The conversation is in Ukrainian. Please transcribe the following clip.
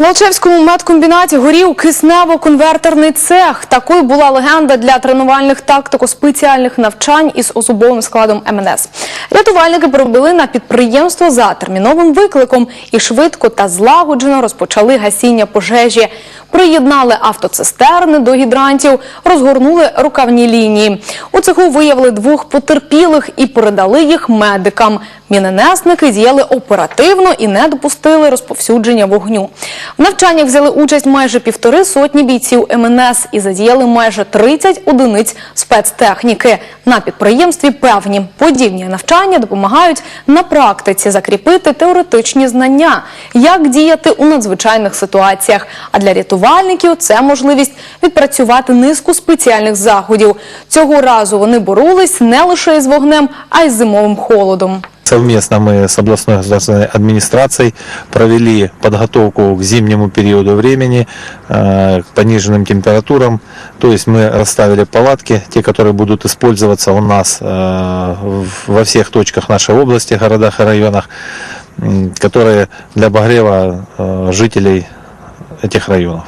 В Алчевському медкомбінаті горів киснево-конвертерний цех. Такою була легенда для тренувальних тактико-спеціальних навчань із особовим складом МНС. Рятувальники прибули на підприємство за терміновим викликом і швидко та злагоджено розпочали гасіння пожежі. Приєднали автоцистерни до гідрантів, розгорнули рукавні лінії. У цеху виявили двох потерпілих і передали їх медикам. Міненесники діяли оперативно і не допустили розповсюдження вогню. В навчаннях взяли участь майже півтори сотні бійців МНС і задіяли майже 30 одиниць спецтехніки. На підприємстві певні подібні навчання допомагають на практиці закріпити теоретичні знання, як діяти у надзвичайних ситуаціях. А для рятувальників це можливість відпрацювати низку спеціальних заходів. Цього разу вони боролись не лише із вогнем, а й з зимовим холодом. Совместно мы с областной государственной администрацией провели подготовку к зимнему периоду времени, э, к пониженным температурам. То есть мы расставили палатки, те, которые будут использоваться у нас э, во всех точках нашей области, городах и районах, которые для обогрева э, жителей этих районов.